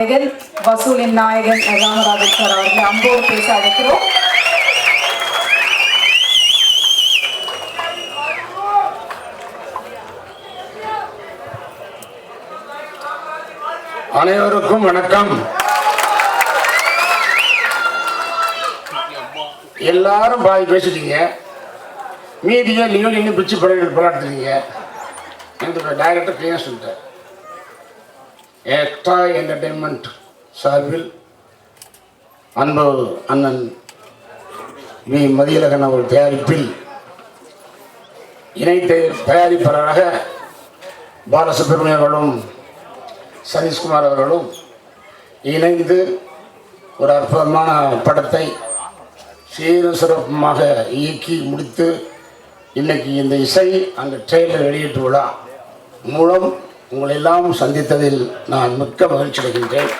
நாயகன் வசூலின் நாயகன் ராமராஜன் சார் அவர்களை அன்போடு பேச அழைக்கிறோம். அனைவருக்கும் வணக்கம். எல்லாரும் பாதி பேசிட்டீங்க. மீதியை நீங்களும் இன்னும் பிச்சு படம் பலாடுத்துறீங்க என்று டைரக்டர் கிளியர் சொல்லிட்டேன் எக்ஸ்ட்ரா என்டர்டெயின்மெண்ட் சார்பில் அன்பு அண்ணன் வி. மதியழகன் அவர்கள் தயாரிப்பில் இணை தயாரிப்பாளராக பாலசுப்ரமணியம் அவர்களும் சதீஷ்குமார் அவர்களும் இணைந்து ஒரு அற்புதமான படத்தை சீர சிறப்புமாக இயக்கி முடித்து இன்னைக்கு இந்த இசை அந்த ட்ரெயிலர் வெளியீட்டு விழா மூலம் உங்களை எல்லாம் சந்தித்ததில் நான் மிக்க மகிழ்ச்சி அடைகின்றேன்.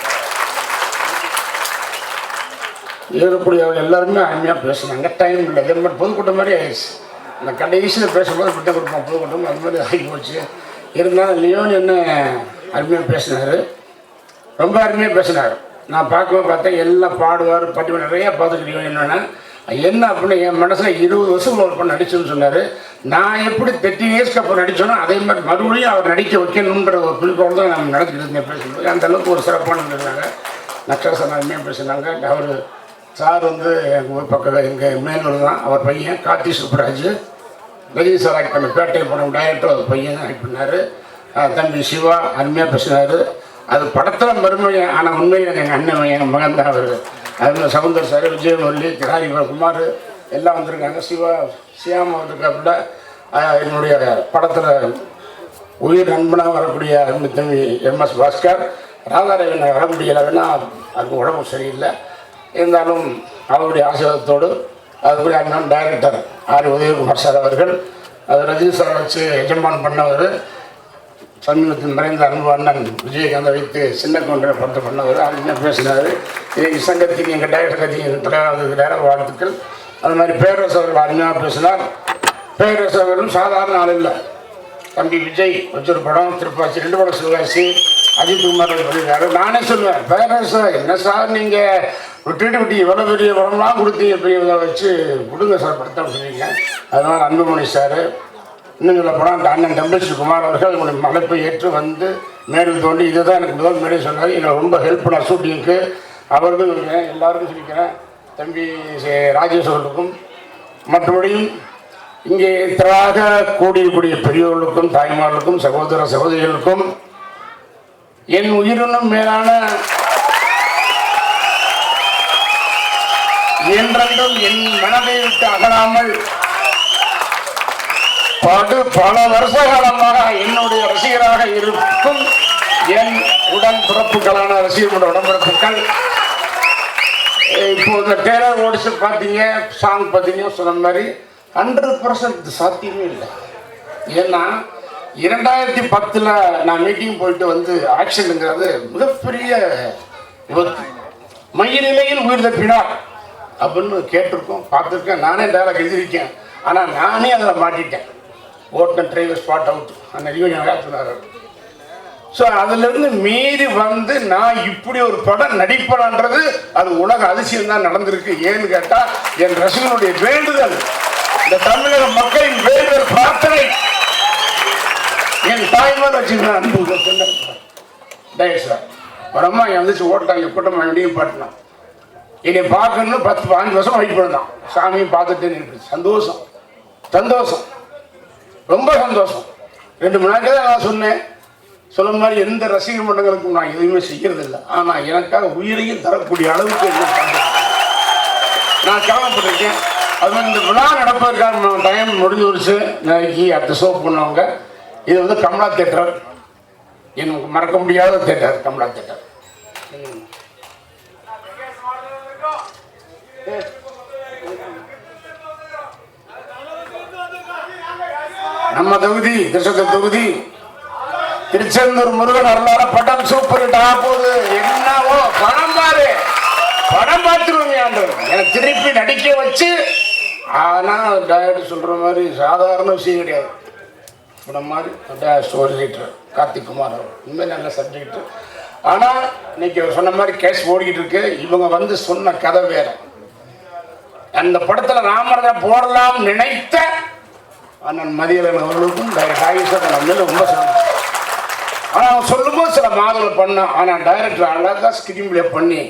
ஏறக்கூடியவர்கள் எல்லாருமே அருமையாக பேசுனாங்க. டைம் இல்லை. இதே மாதிரி பொதுக்கூட்டம் மாதிரி ஆயிடுச்சு. அந்த கடைசியில் பேசும்போது விட்டு கொடுப்போம். பொதுக்கூட்டம் அது மாதிரி ஆகி போச்சு. இருந்தாலும் லியோன் என்ன அருமையாக பேசினார். ரொம்ப அருமையாக பேசினார். நான் பார்க்கும்போது பார்த்தேன் எல்லாம் பாடுவார் பட்டி நிறையா பார்த்துக்கிறீங்க என்னென்னா. என்ன அப்படின்னு என் மனசில் இருபது வருஷம் ஒரு பொண்ணு நடிச்சுன்னு சொன்னார். நான் எப்படி தேர்ட்டி இயர்ஸ்க்கு அப்புறம் நடித்தேனோ அதே மாதிரி மறுபடியும் அவர் நடிக்க வைக்கணுன்ற ஒரு குறிப்போடு தான் நம்ம நடந்துக்கிட்டு இருந்தேன் பேசும்போது. அந்த அளவுக்கு ஒரு சிறப்பான இருந்தாங்க நட்சத்திரம் அருமையாக பேசினாங்க. அவர் சார் வந்து எங்கள் ஊர் பக்கத்தில் எங்கள் மேலூர் தான். அவர் பையன் கார்த்தி சுப்ராஜ். ரஜினி சார் ஆக்ட் பண்ண பேட்டை படம் டைரக்டர் அவர் பையன் தான் ஆக்ட் பண்ணார். தம்பி சிவா அருமையாக பேசினார். அது படத்தில் மறுமையாக ஆனால் உண்மையில் எங்கள் அண்ணன் என் மகன் தான் அவர். அதில் சவுந்தர் சார் விஜயமல்லி கிராரி குமார் எல்லாம் வந்திருக்காங்க. சிவா சியாமா வந்திருக்காப்புல. என்னுடைய படத்தில் உயிர் நண்பனாக வரக்கூடிய அன்பு தம்பி எம்எஸ் பாஸ்கர் ராதாரவன் வர முடியலைன்னா அதுக்கு உடம்பு சரியில்லை. இருந்தாலும் அவருடைய ஆசீர்வாதத்தோடு அதுக்குரிய அண்ணன் டைரக்டர் ஆர். உதயகுமார் சார் அவர்கள் அது ரஜினி சார் வச்சு எஜமான் பண்ணவர். சமீபத்தில் மறைந்த அன்பு அண்ணன் விஜயகாந்தை வைத்து சின்ன கவுண்டரை படத்தை பண்ணவர் அவர் பேசினார்? இதை சங்கத்தின் எங்கள் டைரக்டர் கட்சியின் தலைவர்களுக்கு வாழ்த்துக்கள். அது மாதிரி பேரரசு அவர்கள் அருமையாக பேசினார். பேரரசு அவர்களும் சாதாரண ஆள் இல்லை. தம்பி விஜய் வச்சொரு படம் திருப்பாச்சி ரெண்டு படம் சிவகாசி அஜித் குமார் பண்ணியிருக்காரு. நானே சொல்லுவேன் பேரரசு என்ன சார் நீங்கள் விட்டுட்டு விட்டு இவ்வளோ பெரிய படம்லாம் கொடுத்தீங்க பெரிய இதை வச்சு கொடுங்க சார் படத்தை சொல்லியிருக்கேன். அதனால் அன்புமணி சார் இன்னும் சொல்ல போனால் அந்த அண்ணன் டம்பிள்ஸ் குமார் அவர்கள் உங்களுடைய மலைப்பை ஏற்று வந்து மேடையில் தோண்டி இதுதான் எனக்கு முதல் மேடை சொன்னார். எங்களை ரொம்ப ஹெல்ப் பண்ண ஷூட்டிங்க்கு அவர்கள் எல்லாருக்கும் சொல்லிக்கிறேன் தம்பி ராஜேஸ்வரனுக்கும் மற்றபடி மற்றபடியும் இங்கே திரளாக கூடியிருக்கூடிய பெரியோர்களுக்கும் தாய்மார்களுக்கும் சகோதர சகோதரிகளுக்கும் என் உயிரினும் மேலான என்றென்றும் என் மனதை விட்டு அகலாமல் படு பல வருஷ காலமாக என்னுடைய ரசிகராக இருக்கும் என் உடன் பிறப்புகளான ரசிகர்களோட உடன்பிறப்புகள் இப்போ இந்த டேலர் ஓடிச்சு பார்த்தீங்க சாங் பார்த்தீங்க சொன்ன மாதிரி ஹண்ட்ரட் பர்சன்ட் சாத்தியமே இல்லை. ஏன்னா இரண்டாயிரத்தி பத்தில் நான் மீட்டிங் போயிட்டு வந்து ஆக்சிடென்ட்ங்கிறது மிகப்பெரிய விபத்து. மயிரிலையில் உயிர் தப்பினார் அப்படின்னு கேட்டிருக்கோம் பார்த்துருக்கேன். நானே டேலாக் எழுதியிருக்கேன். ஆனால் நானே அதில் மாட்டிட்டேன். ஓட்டின டிரைவர் ஸ்பாட் அவுட் அந்த ரியூனியன் சொன்னார் ஸோ அதுலேருந்து மீறி வந்து நான் இப்படி ஒரு படம் நடிப்படான்றது அது உலக அதிசயம் தான் நடந்திருக்கு. ஏன்னு கேட்டால் என் ரசிகனுடைய வேண்டுதல் இந்த தமிழக மக்களின் வேண்டுதல் பிரார்த்தனை. என் தாய்மார் வச்சுருந்தேன் அன்பு சொன்னேன் சார் படமா என் வந்துச்சு ஓட்டாங்க கூட்டமாக வேண்டியும் பாட்டினான். என்னை பார்க்கணும்னு பத்து பாஞ்சு வருஷம் வெயிட் பண்ணான். சாமியும் பார்த்துட்டு சந்தோஷம். சந்தோஷம். ரொம்ப சந்தோஷம். ரெண்டு மணி நேரத்துக்கு தான் நான் சொன்னேன். சொன்ன மாதிரி எந்த ரசிகர் மன்றங்களுக்கும் நான் எதுவுமே செய்கிறது இல்லை ஆனால் எனக்காக உயிரையும் தரக்கூடிய அளவுக்கு நான் கேள்விப்பட்டிருக்கேன் அது மாதிரி இந்த விழா நடப்பதற்கான டைம் முடிஞ்சு வச்சு நாளைக்கு அடுத்த ஷோ பண்ணவங்க. இது வந்து கமலா தேட்டர் எனக்கு மறக்க முடியாத தேட்டர் கமலா தேட்டர் நம்ம தொகுதி திருச்செந்தூர் தொகுதி. திருச்செந்தூர் முருகன் வரலாறு படம் சூப்பர் ஹிட் ஆக போகுது என்னவோ படம் பாரு. படம் பார்த்துருவீங்க ஆண்டவர். எனக்கு திருப்பி நடிக்க வச்சு ஆனால் டைரக்டர் சொல்ற மாதிரி சாதாரண விஷயம் கிடையாது. படம் மாதிரி ஸ்டோரி ரைட்டர் கார்த்திக் குமார் அவர். இனிமேல் நல்ல சப்ஜெக்ட் ஆனால் இன்னைக்கு அவர் சொன்ன மாதிரி கேஸ் ஓடிக்கிட்டு இருக்கு. இவங்க வந்து சொன்ன கதை வேற. அந்த படத்தில் ராமராஜன் போடலாம் நினைத்த அண்ணன் மதியலன் அவர்களுக்கும் டைரக்டர் மேல ரொம்ப சந்தோஷம் ஆனால் அவன் சொல்லும்போது சில மாதங்கள் பண்ணான். ஆனால் டைரக்டர் அழகாக ஸ்கிரீன் பிளே பண்ணி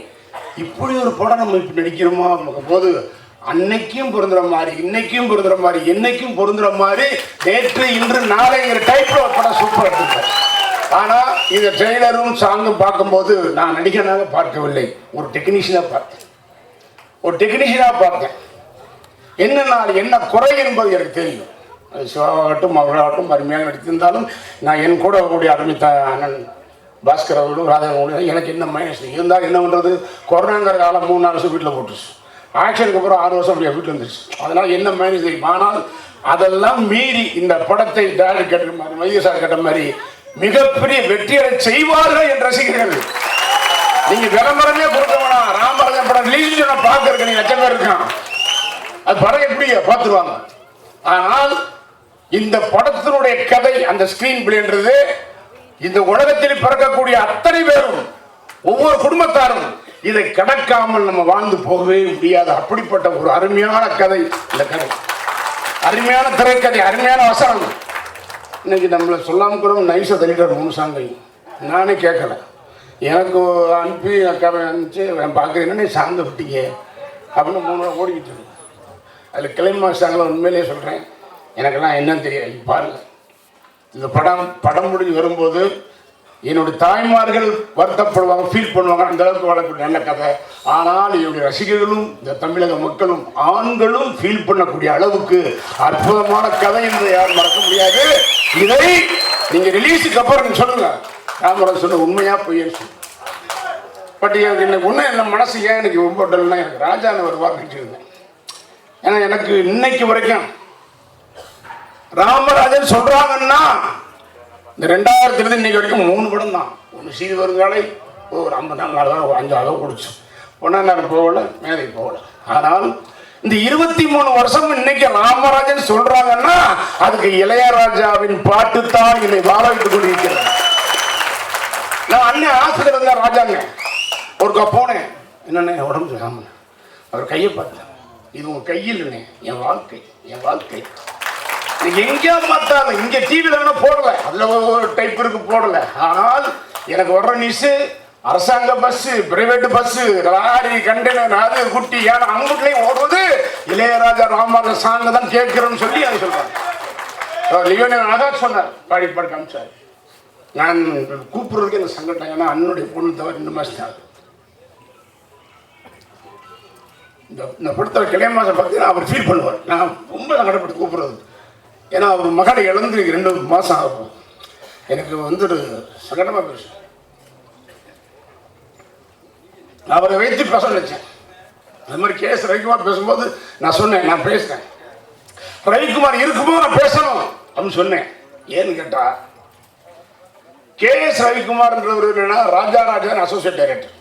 இப்படி ஒரு படம் நம்ம இப்படி நடிக்கிறோமா? போது அன்னைக்கும் பொருந்துற மாதிரி இன்னைக்கும் பொருந்துற மாதிரி என்னைக்கும் பொருந்துற மாதிரி நேற்று இன்று நாளைங்கிற டைப்ல ஒரு படம் சூப்பர் எடுத்துருக்கேன் ஆனால் இந்த ட்ரெய்லரும் சாங்கும் பார்க்கும்போது நான் நடிக்கிறனால பார்க்கவில்லை. ஒரு டெக்னீஷியனாக பார்த்தேன். ஒரு டெக்னீஷியனாக பார்த்தேன். என்ன நாள் என்ன குறை என்பது எனக்கு தெரியும். சிவாவாகட்டும் அவர்களாகட்டும் அருமையாக நடித்திருந்தாலும் நான் என் கூட கூடிய அருமித்த அண்ணன் பாஸ்கர் அவர்களும் ராதாவோட எனக்கு என்ன மைனஸ் இருந்தால் என்ன பண்ணுறது கொரோனாங்கிற காலம் மூணு நாலு வருஷம் வீட்டில் போட்டுருச்சு. ஆக்ஷனுக்கு அப்புறம் ஆறு வருஷம் அப்படியே வீட்டில் வந்துருச்சு. அதனால் என்ன மைனஸ் தெரியும் ஆனால் அதெல்லாம் மீறி இந்த படத்தை டேரக்ட் கேட்ட மாதிரி மைய சார் கேட்ட மாதிரி மிகப்பெரிய வெற்றியடை செய்வார்கள் என்று ரசிக்கிறீர்கள் நீங்க விளம்பரமே கொடுக்க வேணாம். ராமராஜன் படம் ரிலீஸ் நான் பார்க்கறதுக்கு நீ லட்சம் பேர் இருக்கான். அது படம் எப்படி பார்த்துருவாங்க. ஆனால் இந்த படத்தினுடைய கதை அந்த ஸ்கிரீன் பிளேன்றது இந்த உலகத்தில் பிறக்கக்கூடிய அத்தனை பேரும் ஒவ்வொரு குடும்பத்தாரும் இதை கடக்காமல் நம்ம வாழ்ந்து போகவே முடியாது. அப்படிப்பட்ட ஒரு அருமையான கதை இந்த கதை. அருமையான திரைக்கதை அருமையான வசனம். இன்னைக்கு நம்மளை சொல்லாம கூட நைஸாக தள்ளிட்டார் மூணு சாங்கையும் நானே கேட்கல. எனக்கு அனுப்பி அக்கா அனுப்பிச்சு பார்க்குறேன். என்ன சாங்க விட்டீங்க அப்படின்னு மூணு நாள் ஓடிக்கிட்டு இருக்கு. அதில் கிளைமாஸ் சாங்கில் உண்மையிலேயே சொல்கிறேன் எனக்கெல்லாம் என்னன்னு தெரியாது பாருங்க. இந்த படம் படம் முடிஞ்சு வரும்போது என்னுடைய தாய்மார்கள் வருத்தப்படுவாங்க ஃபீல் பண்ணுவாங்க. அந்த அளவுக்கு வளர்க்கக்கூடிய நல்ல கதை. ஆனால் என்னுடைய ரசிகர்களும் இந்த தமிழக மக்களும் ஆண்களும் ஃபீல் பண்ணக்கூடிய அளவுக்கு அற்புதமான கதை என்று யாரும் மறக்க முடியாது. இதை நீங்க ரிலீஸுக்கு அப்புறம் சொல்லுங்க. ராமராஜ் சொன்ன உண்மையா பொய்யன்னு சொல்லு பட் எனக்கு ஒன்றும் என்ன மனசு ஏன் எனக்கு ரொம்ப டல்னா எனக்கு ராஜான்னு வருவார் நினச்சிருந்தேன் ஏன்னா எனக்கு இன்னைக்கு வரைக்கும் ராமராஜன் சொல்றாங்கன்னா இந்த ரெண்டாயிரத்துல இருந்து இன்னைக்கு வரைக்கும் மூணு படம் தான். ஒன்று சீது வருங்காலை ஒரு ஐம்பது நாளாக நாலு ஒரு அஞ்சு அளவு குடிச்சு. ஒன்றா நேரம் போகல மேலே போகல. ஆனால் இந்த இருபத்தி மூணு வருஷம் இன்னைக்கு ராமராஜன் சொல்றாங்கன்னா அதுக்கு இளையராஜாவின் பாட்டு தான் என்னை வாழ வைத்துக் கொண்டிருக்கிறது நான் அண்ணன் ஆசிரியர் இருந்தா ராஜாங்க. ஒருக்கா போனேன். என்னென்ன உடம்பு சரியாம அவர் கையை பார்த்தேன் இது உங்க கையில் என் வாழ்க்கை என் வாழ்க்கை. எங்கேயாவது பார்த்தாலும் இங்க டிவியில வேணா போடல. அதுல ஒரு டைப் இருக்கு போடல. ஆனால் எனக்கு வர்ற நியூஸ் அரசாங்க bus private bus lorry container அது குட்டி ஏன்னா அங்குட்லையும் ஓடுறது இளையராஜா ராமராஜ சாங்க தான் கேட்கிறோம்னு சொல்லி அது சொல்றாங்க. லியோனியன் அழகா சொன்னார். பாடிப்பாடு காமிச்சார். நான் கூப்பிடுறதுக்கு எனக்கு சங்கடம் ஏன்னா அண்ணனுடைய பொண்ணு தவிர ரெண்டு மாசம் ஆகுது இந்த இந்த படத்தில் கிளைய மாதம் பார்த்தீங்கன்னா அவர் ஃபீல் பண்ணுவார். நான் ரொம்ப சங்கடப்பட்டு கூப்பிடுறது. ஏன்னா அவர் மகனை இழந்து ரெண்டு மாதம் ஆகும். எனக்கு வந்து ஒரு சங்கடமாக போச்சு அவரை வைத்து பேச நினைச்சேன். அது மாதிரி கேஸ் ரவிக்குமார் பேசும்போது நான் சொன்னேன் நான் பேசினேன் ரவிக்குமார் இருக்கும்போது நான் பேசணும் அப்படின்னு சொன்னேன். ஏன்னு கேட்டா கே எஸ் ரவிக்குமார்ன்றவர் என்னன்னா Raja Rajan associate director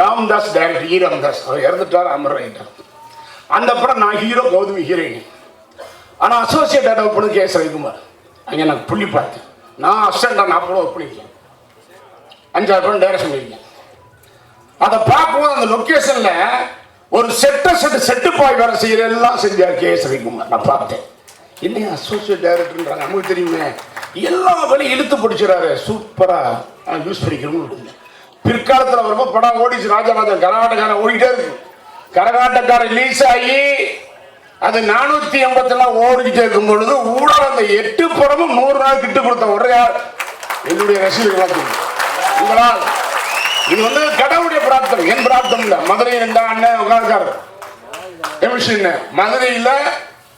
Ramdas director E Ramdas. அவர் இறந்துட்டார் அமர் ரைட்டர் அந்த படம் நான் ஹீரோ கௌதமி ஹீரோயின் ஆனால் அசோசியேட் டேட்டா பண்ணது கே எஸ் ரவிக்குமார் அங்கே நான் புள்ளி பார்த்தேன் நான் அசிஸ்டண்டாக நான் கூட ஒர்க் பண்ணியிருக்கேன் அஞ்சாறு பேரும் டைரக்ஷன் பண்ணியிருக்கேன் அதை பார்க்கும்போது அந்த லொக்கேஷனில் ஒரு செட்ட செட்டு செட்டு பாய் வேலை செய்கிற எல்லாம் செஞ்சார் கே எஸ் ரவிக்குமார். நான் பார்த்தேன். என்ன அசோசியேட் டைரக்டர்ன்றாங்க நமக்கு தெரியுமே. எல்லா வேலையும் இழுத்து பிடிச்சிடறாரு. சூப்பராக யூஸ் பண்ணிக்கணும்னு பிற்காலத்தில் வரும்போது படம் ஓடிச்சு ராஜராஜன் கரகாட்டக்காரன் ஓடிட்டே இருக்கு. கரகாட்டக்காரன் ரிலீஸ் ஆகி அது நானூத்தி எண்பத்தெல்லாம் ஓடிக்கிட்டே இருக்கும் பொழுது ஊடால அந்த எட்டு படமும் நூறு நாள் கிட்டு கொடுத்த ஒரே என்னுடைய ரசிகர்கள் உங்களால் இது வந்து கடவுளுடைய பிரார்த்தனை. என் பிரார்த்தனை இல்ல. மதுரை ரெண்டா அண்ணன் உட்கார்க்காரு எமிஷன் மதுரையில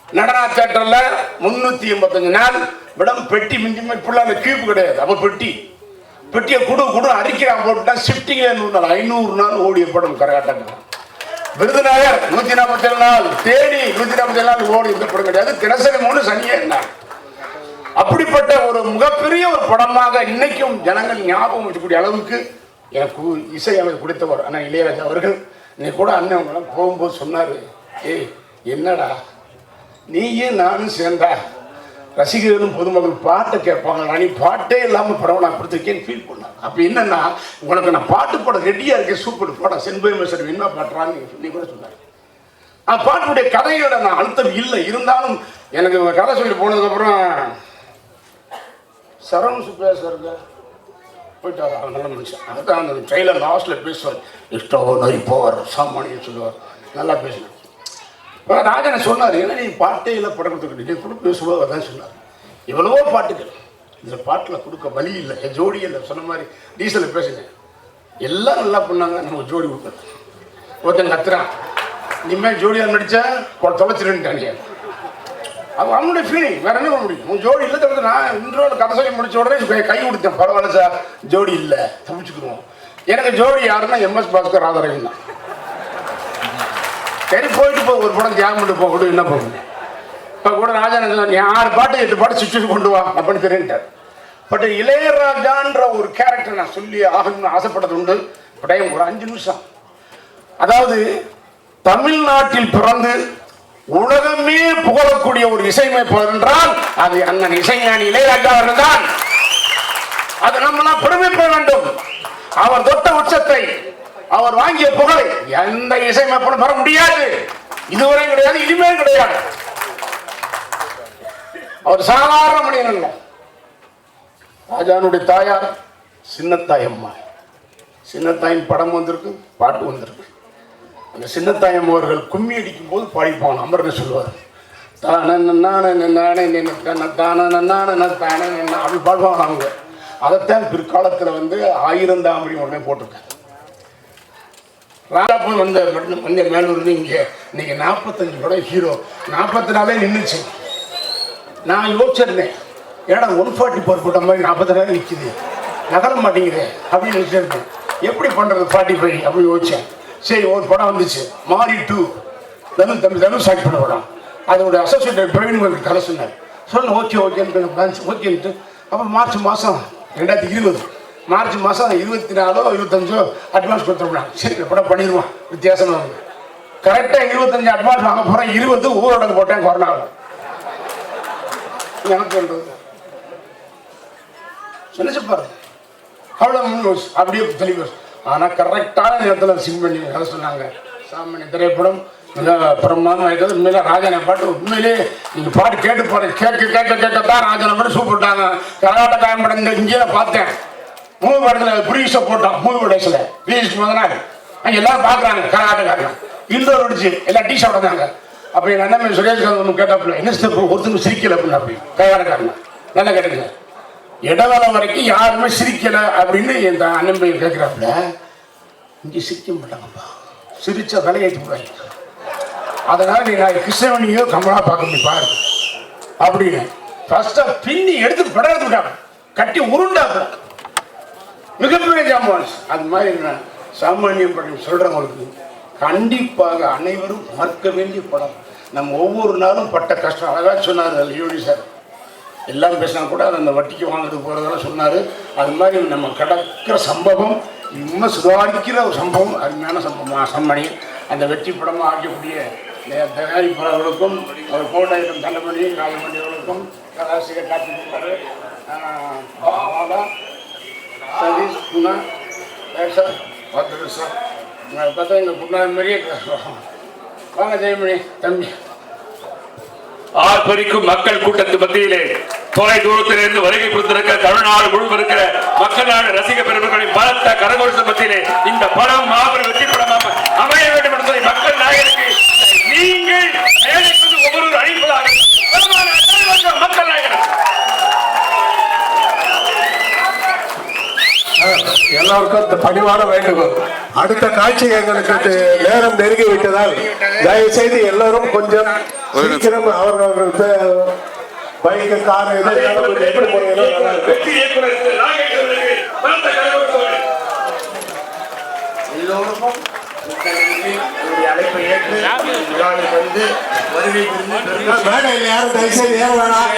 நடனா தேட்டர்ல முன்னூத்தி எண்பத்தஞ்சு நாள் விடம் பெட்டி மிஞ்சி இப்படிலாம் அந்த கியூப் கிடையாது. அப்ப பெட்டி. பெட்டியை குடு குடு அரிக்கிறான் போட்டுட்டா ஷிஃப்டிங்ல நூறு நாள் ஐநூறு நாள் ஓடிய படம் கரகாட்டம். விருதுநகர் நூத்தி நாற்பத்தி ஏழு நாள் தேனி நூத்தி நாற்பத்தி ஏழு நாள் ஓடி இந்த படம் கிடையாது தினசரி மூணு சனியே நாள். அப்படிப்பட்ட ஒரு மிகப்பெரிய ஒரு படமாக இன்னைக்கும் ஜனங்கள் ஞாபகம் வச்சுக்கூடிய அளவுக்கு எனக்கு இசை அமைப்பு கொடுத்தவர் ஆனால் இளையராஜா அவர்கள். இன்னைக்கு கூட அண்ணன் அவங்களாம் போகும்போது சொன்னார் ஏய் என்னடா? நீயும் நானும் சேர்ந்தா ரசிகர்களும் பொதுமக்கள் பாட்டை கேட்பாங்க. நான் நீ பாட்டே இல்லாமல் படம் நான் கொடுத்துருக்கேன்னு ஃபீல் பண்ணேன் அப்போ என்னன்னா உனக்கு நான் பாட்டு பாட ரெடியாக இருக்கேன் சூப்பர் பாட சென்பை மிஸ்டர் என்ன பாட்டுறான்னு சொல்லி கூட சொன்னாங்க அந்த பாட்டுடைய கதையோட நான் அழுத்தம் இல்லை. இருந்தாலும் எனக்கு கதை சொல்லி போனதுக்கப்புறம் சரவண சுப்பையா சாருக்கு போயிட்டார். அவர் நல்ல மனுஷன். அதுதான் அந்த ட்ரெயிலர் லாஸ்ட்டில் பேசுவார். இஷ்டோ நரி போவார் சாமானியம் சொல்லுவார். நல்லா பேசுவேன் ராஜனை சொன்னார் என்ன நீ பாட்டே இல்லை படம் கொடுத்துக்கிட்டு நீ கூட பேசுவோம் அதான் சொன்னார். எவ்வளவோ பாட்டுகள். இந்த பாட்டில் கொடுக்க வழி இல்லை. என் ஜோடி இல்லை. சொன்ன மாதிரி டீசலில் பேசுங்க. எல்லாம் நல்லா பண்ணாங்க. நம்ம ஜோடி கொடுத்தது ஒருத்தன் கத்துறான். இனிமேல் ஜோடியாக நடித்தா தொலைச்சிருன்ட்டானியா அது அவனுடைய ஃபீலிங் வேற என்ன பண்ண முடியும்? உன் ஜோடி இல்லை தவிர நான் இன்றோட கதை சொல்லி முடிச்ச உடனே கை- கொடுத்தேன் பரவாயில்ல சார். ஜோடி இல்லை. தப்பிச்சுக்குருவோம் எனக்கு ஜோடி யாருன்னா எம்எஸ் பாஸ்கர் ராதாரவின் தான். சரி போயிட்டு போ. ஒரு படம் தியாகம் பண்ணிட்டு போக கூட என்ன போகுது இப்போ கூட ராஜா நீ ஆறு பாட்டு எட்டு பாட்டு சுவிட்சு கொண்டு வா அப்படின்னு தெரியுன்ட்டார் பட் இளையராஜான்ற ஒரு கேரக்டர் நான் சொல்லி ஆகணும்னு ஆசைப்பட்டது உண்டு. படையம் ஒரு அஞ்சு நிமிஷம். அதாவது தமிழ்நாட்டில் பிறந்து உலகமே புகழக்கூடிய ஒரு இசையமைப்பாளர் என்றால் அது அண்ணன் இசைஞானி இளையராஜா அவர்கள் தான் அது நம்மளாம் பெருமைப்பட வேண்டும். அவர் தொட்ட உச்சத்தை அவர் வாங்கிய புகழை எந்த இசையமைப்பாளரும் பெற முடியாது. இதுவரை கிடையாது இனிமேல் கிடையாது. அவர் சாதாரண மனிதன் ராஜானுடைய தாயார் சின்னத்தாய் அம்மா. சின்னத்தாயின் படம் வந்திருக்கு பாட்டு வந்திருக்கு. அந்த சின்னத்தாயம் அவர்கள் கும்மி அடிக்கும் போது பாடிப்பான் அமர்னு சொல்லுவார். தான நானே நானே தான தானே தானே அப்படி பாடுவாங்க அவங்க. அதைத்தான் பிற்காலத்தில் வந்து ஆயிரம் தாமடி உடனே போட்டிருக்கேன் ராஜாப்பூர் வந்த வந்த மேலூர்னு இங்கே இன்னைக்கு நாற்பத்தஞ்சு படம் ஹீரோ நாற்பத்தி நாளே நின்றுச்சு நான் யோசிச்சிருந்தேன் ஏடா ஒன் ஃபார்ட்டி ஃபோர் போட்ட மாதிரி நாற்பத்தி நாளே நிற்கிது நகர மாட்டேங்குது அப்படின்னு நினச்சிருந்தேன் எப்படி பண்ணுறது ஃபார்ட்டி ஃபைவ் அப்படின்னு யோசிச்சேன். சரி ஒரு படம் வந்துச்சு. மாரி டூ. தனு தம்பி தனு ஆக்ட் பண்ண படம். அதோட அசோசியேட்டட் பிரவீன் உங்களுக்கு கதை சொன்னார். சொன்ன ஓகே ஓகேன்னு பிளான்ஸ் ஓகேன்ட்டு. அப்போ மார்ச் மாதம் ரெண்டாயிரத்தி இருபது. மார்ச் மாதம் இருபத்தி நாலோ இருபத்தஞ்சோ அட்வான்ஸ் கொடுத்துருப்பாங்க சரி எப்படா படம் வித்தியாசம் வித்தியாசமாக கரெக்டாக இருபத்தஞ்சு அட்வான்ஸ் வாங்க போகிறேன் இருபது ஊரடங்கு போட்டேன் கொரோனாவில் எனக்கு சொல்றது நினைச்சு பாரு. அவ்வளோ நியூஸ் அப்படியே தெளிவு ஆனால் கரெக்டான நேரத்தில் சிங் பண்ணி அதை சொன்னாங்க. சாமானிய திரைப்படம் மிக பிரமாதமாக இருக்கிறது உண்மையிலே ராஜனை பாட்டு உண்மையிலே நீங்கள் பாட்டு கேட்டு போகிறேன் கேட்க கேட்க கேட்க தான் ராஜனை பாட்டு சூப்பிட்டாங்க கரகாட்ட காயம் படங்கள் இங்கே பார்த்தேன். மூணு இடத்துல ப்ரீஸை போட்டோம் மூணு படத்தில் ப்ரீஸ் முதனாள் அங்கே எல்லாரும் பார்க்குறாங்க கரகாட்டக்காரன் இண்டோர் அடிச்சு எல்லாம் டீ ஷர்ட் வந்தாங்க. அப்போ எங்கள் அண்ணன் சுரேஷ் ஒன்று கேட்டாப்புல என்ன சார் ஒருத்தருக்கு சிரிக்கல? அப்படின்னு அப்படி கரகாட்டக்காரன் நல்லா கேட்டுங்க இடவேளை வரைக்கும் யாருமே சிரிக்கல அப்படின்னு என் அண்ணன் பையன் கேட்குறாப்புல இங்கே சிரிக்க மாட்டாங்கப்பா. சிரிச்சா தலையேற்றி போடுவாங்க. அதனால நீ நான் கிருஷ்ணவனியோ கமலா பார்க்க முடியும் பாரு. அப்படின்னு. ஃபர்ஸ்டா பின்னி எடுத்து படம் விட்டாங்க. கட்டி உருண்டாப்புல மிகப்பெரிய ஜாமான் அது மாதிரி நான் சாமானியம் படம் சொல்கிறவங்களுக்கு கண்டிப்பாக அனைவரும் மறக்க வேண்டிய படம். நம்ம ஒவ்வொரு நாளும் பட்ட கஷ்டம். அழகாக சொன்னார் லியோனி சார். எல்லாம் பேசினா கூட அது அந்த வட்டிக்கு வாங்கிட்டு போகிறதெல்லாம் சொன்னார். அது மாதிரி நம்ம கிடக்கிற சம்பவம் இன்னும் சுதாரிக்கிற ஒரு சம்பவம் அருமையான சம்பவம். சம்மணி அந்த வெற்றி படமாக ஆக்கக்கூடிய தயாரிப்பாளர்களுக்கும் அவர் கோடையிடம் தண்டமணி காலமணிகளுக்கும் கலாசிரியர் காத்திருக்கிறார் சதீஷ் குணா சார் பார்த்துட்டு சார் பார்த்தா எங்கள் குணா மாதிரியே வாங்க ஜெயமணி தம்பி ஆர்ப்பரிக்கும் மக்கள் கூட்டத்து மத்தியிலே தொலை தூரத்திலிருந்து வருகை புரிந்திருக்க தமிழ்நாடு முழுவதும் இருக்கிற மக்கள் நாடு ரசிக பெருமக்களின் பலத்த கரகோஷ மத்தியிலே இந்த படம் மாபெரும் வெற்றி படமாக அமைய வேண்டும் என்று சொல்லி மக்கள் நாயகருக்கு நீங்கள் ஒவ்வொரு அழைப்பதாக எல்லாருக்கும் இந்த பணிவான வேண்டுகோள். அடுத்த காட்சி எங்களுக்கு நேரம் நெருங்கி விட்டதால் தயவு செய்து எல்லாரும் கொஞ்சம் சீக்கிரம் அவர்கள் பைக்கு கார் எடுத்து போனீங்கன்னா நல்லா. என்னுடைய அழைப்பை ஏற்று விழாவில் வந்து வருகை புரிந்து மேடையில் யாரும் தயவு செய்து ஏற வேணாம்?